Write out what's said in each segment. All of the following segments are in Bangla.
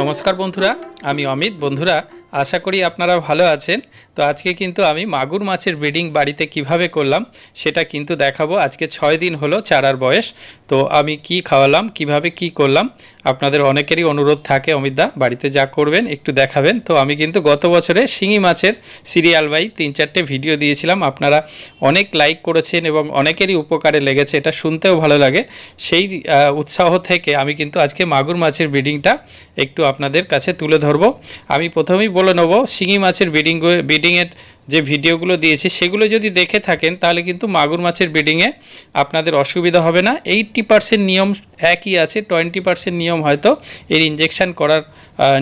নমস্কার বন্ধুরা। আমি অমিত, বন্ধুরা, আশা করি আপনারা ভালো আছেন। তো আজকে কিন্তু আমি মাগুর মাছের ব্রিডিং বাড়িতে কীভাবে করলাম, সেটা কিন্তু দেখাবো। আজকে ছয় দিন হলো চারার বয়স, তো আমি কি খাওয়ালাম, কীভাবে কি করলাম, আপনাদের অনেকেরই অনুরোধ থাকে অমিতদা বাড়িতে যা করবেন, একটু দেখাবেন। তো আমি কিন্তু গত বছরে শিঙি মাছের সিরিয়াল বাই তিন চারটে ভিডিও দিয়েছিলাম। আপনারা অনেক লাইক করেছেন এবং অনেকেরই উপকারে লেগেছে, এটা শুনতেও ভালো লাগে। সেই উৎসাহ থেকে আমি কিন্তু আজকে মাগুর মাছের ব্রিডিংটা একটু আপনাদের কাছে তুলে ধরবো। আমি প্রথমেই বলে নেব শিঙি মাছের ব্রিডিং ব্রিডিংয়ের যে ভিডিওগুলো দিয়েছি সেগুলো যদি দেখে থাকেন, তাহলে কিন্তু মাগুর মাছের ব্রিডিংয়ে আপনাদের অসুবিধা হবে না। এইট্টি পার্সেন্ট নিয়ম একই আছে, টোয়েন্টি পার্সেন্ট নিয়ম হয়তো এর ইঞ্জেকশন করার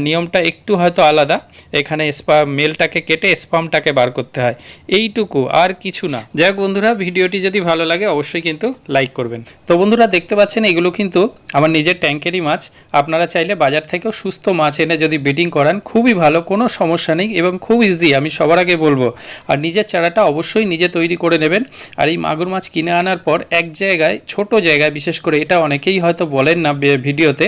নিয়মটা একটু হয়তো আলাদা। এখানে স্পা মেলটাকে কেটে স্পামটাকে বার করতে হয়। এইটুকু, আর কিছু না। যাই বন্ধুরা, ভিডিওটি যদি ভালো লাগে, অবশ্যই কিন্তু লাইক করবেন। তো বন্ধুরা, দেখতে পাচ্ছেন, এগুলো কিন্তু আমার নিজের ট্যাঙ্কেরই মাছ। আপনারা চাইলে বাজার থেকেও সুস্থ মাছ এনে যদি ব্রিডিং করান, খুবই ভালো, কোনো সমস্যা নেই এবং খুব ইজি আমি সবার আগে বলব। আর নিজের চারাটা অবশ্যই নিজে তৈরি করে নেবেন। আর এই মাগুর মাছ কিনে আনার পর এক জায়গায়, ছোট জায়গায়, বিশেষ করে এটা অনেকেই হয়তো বলেন না ভিডিওতে,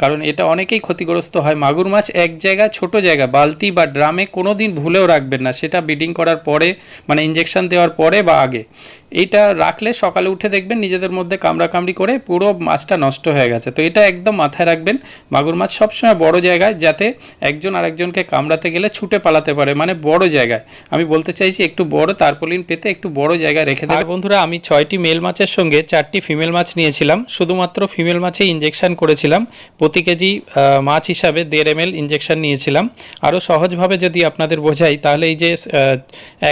কারণ এটা অনেকেই ক্ষতিগ্রস্ত হয়। মাগুর মাছ এক জায়গায়, ছোট জায়গা, বালতি বা ড্রামে কোনো দিন ভুলেও রাখবেন না। সেটা ব্রিডিং করার পরে মানে ইঞ্জেকশন দেওয়ার পরে বা আগে। এইটা রাখলে সকালে উঠে দেখবেন নিজেদের মধ্যে কামড়াকামড়ি করে পুরো মাছটা নষ্ট হয়ে গেছে। তো এটা একদম মাথায় রাখবেন। মাগুর মাছ সবসময় বড় জায়গায় যাতে একজন আরেকজনকে কামড়াতে গেলে ছুটে পালাতে পারে মানে বড় জায়গায়। আমি বলতে চাইছি একটু বড় তারপলিন পেতে একটু বড় জায়গায় রেখে দেবে বন্ধুরা, আমি ছয়টি মেল মাছের সঙ্গে চারটি ফিমেল মাছ নিয়েছিলাম। শুধুমাত্র ফিমেল মাছে ইঞ্জেকশন করেছিলাম। প্রতি কেজি মাছ হিসাবে দেড় এম এল ইঞ্জেকশন নিয়েছিলাম। আরও সহজভাবে যদি আপনাদের বোঝাই, তাহলে এই যে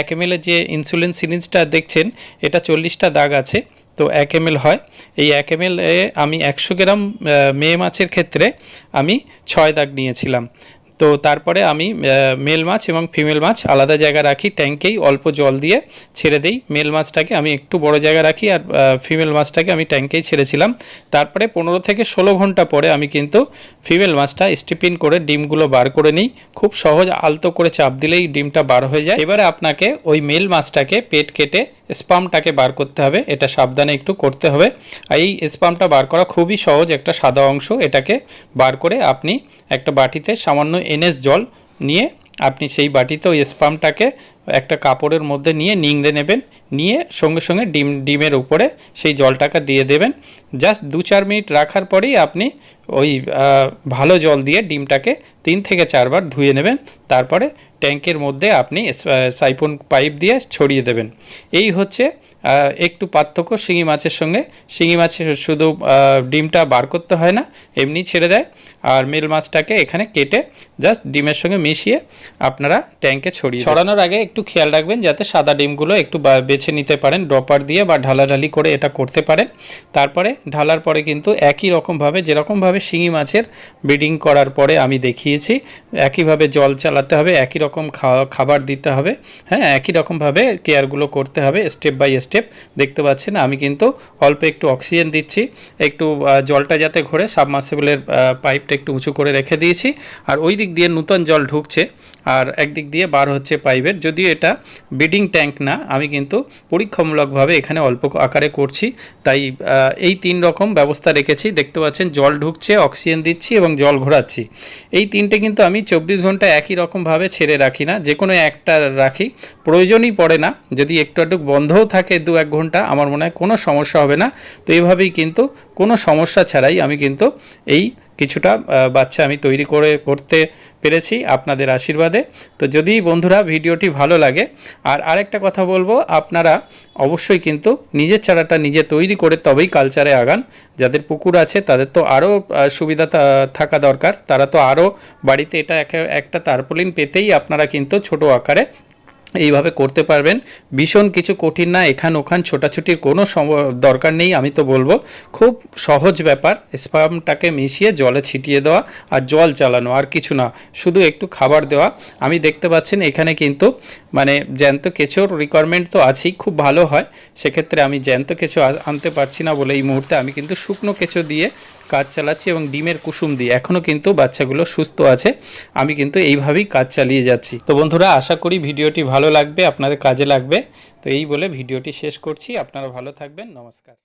এক এম যে ইনসুলিন সিরিঞ্জটা দেখছেন এটা চল্লিশটা দাগ আছে, তো এক এম হয়। এই এক এম এ আমি একশো গ্রাম মেয়ে মাছের ক্ষেত্রে আমি ছয় দাগ নিয়েছিলাম। তো তারপরে আমি মেল মাছ এবং ফিমেল মাছ আলাদা জায়গা রাখি ট্যাঙ্কেই অল্প জল দিয়ে ছেড়ে দিই। মেল মাছটাকে আমি একটু বড় জায়গা রাখি আর ফিমেল মাছটাকে আমি ট্যাঙ্কেই ছেড়েছিলাম। তারপরে পনেরো থেকে ষোলো ঘণ্টা পরে আমি কিন্তু ফিমেল মাছটা স্টিপিন করে ডিমগুলো বার করে নিই। খুব সহজ আলতো করে চাপ দিলেই ডিমটা বার হয়ে যায়। এবারে আপনাকে ওই মেল মাছটাকে পেট কেটে স্পামটাকে বার করতে হবে। এটা সাবধানে একটু করতে হবে। এই স্পামটা বার করা খুবই সহজ একটা সাদা অংশ। এটাকে বার করে আপনি একটা বাটিতে সামান্য এনএস জল নিয়ে আপনি সেই বাটিতে ওই স্পামটাকে একটা কাপড়ের মধ্যে নিয়ে নিংড়ে নেবেন, নিয়ে সঙ্গে সঙ্গে ডিম, ডিমের উপরে সেই জলটাকে দিয়ে দেবেন। জাস্ট দু চার মিনিট রাখার পরেই আপনি ওই ভালো জল দিয়ে ডিমটাকে তিন থেকে চারবার ধুয়ে নেবেন। তারপরে ট্যাঙ্কের মধ্যে আপনি সাইপন পাইপ দিয়ে ছড়িয়ে দেবেন। এই হচ্ছে একটু পার্থক্য শিঙি মাছের সঙ্গে। শিঙি মাছের শুধু ডিমটা বার করতে হয় না, এমনি ছেড়ে দেয়। আর মেল মাছটাকে এখানে কেটে জাস্ট ডিমের সঙ্গে মিশিয়ে আপনারা ট্যাঙ্কে ছড়িয়ে ছড়ানোর আগে একটু খেয়াল রাখবেন যাতে সাদা ডিমগুলো একটু বেছে নিতে পারেন, ড্রপার দিয়ে বা ঢালাঢালি করে এটা করতে পারেন। তারপরে ঢালার পরে কিন্তু একই রকমভাবে, যেরকমভাবে শিঙি মাছের ব্রিডিং করার পরে আমি দেখিয়েছি, একইভাবে জল চালাতে হবে, একই রকম খাবার দিতে হবে হ্যাঁ একই রকমভাবে কেয়ারগুলো করতে হবে স্টেপ বাই স্টেপ। দেখতে পাচ্ছেন আমি কিন্তু অল্প একটু অক্সিজেন দিচ্ছি, একটু জলটা যাতে ঘোরে সাবমার্সিবলের পাইপটা একটু উঁচু করে রেখে দিয়েছি। আর ওই দিক দিয়ে নূতন জল ঢুকছে, আর একদিক দিয়ে বার হচ্ছে পাইপের। যদিও এটা ব্রিডিং ট্যাঙ্ক না, আমি কিন্তু পরীক্ষামূলকভাবে এখানে অল্প আকারে করছি। তাই এই তিন রকম ব্যবস্থা রেখেছি। দেখতে পাচ্ছেন, জল ঢুকছে অক্সিজেন দিচ্ছি এবং জল ঘোরাচ্ছি। এই তিনটে কিন্তু আমি চব্বিশ ঘণ্টা একই রকমভাবে ছেড়ে রাখি না যে কোনো একটা রাখি। প্রয়োজনই পড়ে না, যদি একটু একটু বন্ধও থাকে দু এক ঘণ্টা, আমার মনে হয় কোনো সমস্যা হবে না। তো এইভাবেই কিন্তু কোনো সমস্যা ছাড়াই আমি কিন্তু এই কিছুটা বাচ্চা আমি তৈরি করে করতে পেরেছি আপনাদের আশীর্বাদে। তো যদি বন্ধুরা ভিডিওটি ভালো লাগে, আর আরেকটা কথা বলব, আপনারা অবশ্যই কিন্তু নিজের চারাটা নিজে তৈরি করে তবেই কালচারে আগান। যাদের পুকুর আছে, তাদের তো আরও সুবিধা থাকা দরকার। তারা তো আরও বাড়িতে এটা একে- একটা তারপলিন পেতেই আপনারা কিন্তু ছোট আকারে এইভাবে করতে পারবেন। ভীষণ কিছু কঠিন না, এখান ওখান ছোটাছুটির কোনো দরকার নেই, আমি তো বলব। খুব সহজ ব্যাপার, স্পামটাকে মিশিয়ে জলে ছিটিয়ে দেওয়া আর জল চালানো, আর কিছু না, শুধু একটু খাবার দেওয়া। আমি দেখতে পাচ্ছেন এখানে কিন্তু মানে জ্যান্ত কেঁচোর রিকোয়ারমেন্ট তো আছেই, খুব ভালো হয়। সেক্ষেত্রে আমি জ্যান্ত কেঁচো আনতে পারছি না বলে এই মুহূর্তে আমি কিন্তু শুকনো কেঁচো দিয়ে কাজ চালাচ্ছি এবং ডিমের কুসুম দিয়ে। এখনও কিন্তু বাচ্চাগুলো সুস্থ আছে। আমি কিন্তু এইভাবেই কাজ চালিয়ে যাচ্ছি। তো বন্ধুরা, আশা করি ভিডিওটি ভালো লাগবে, আপনাদের কাজে লাগবে। তো এই বলে ভিডিওটি শেষ করছি। আপনারা ভালো থাকবেন। নমস্কার।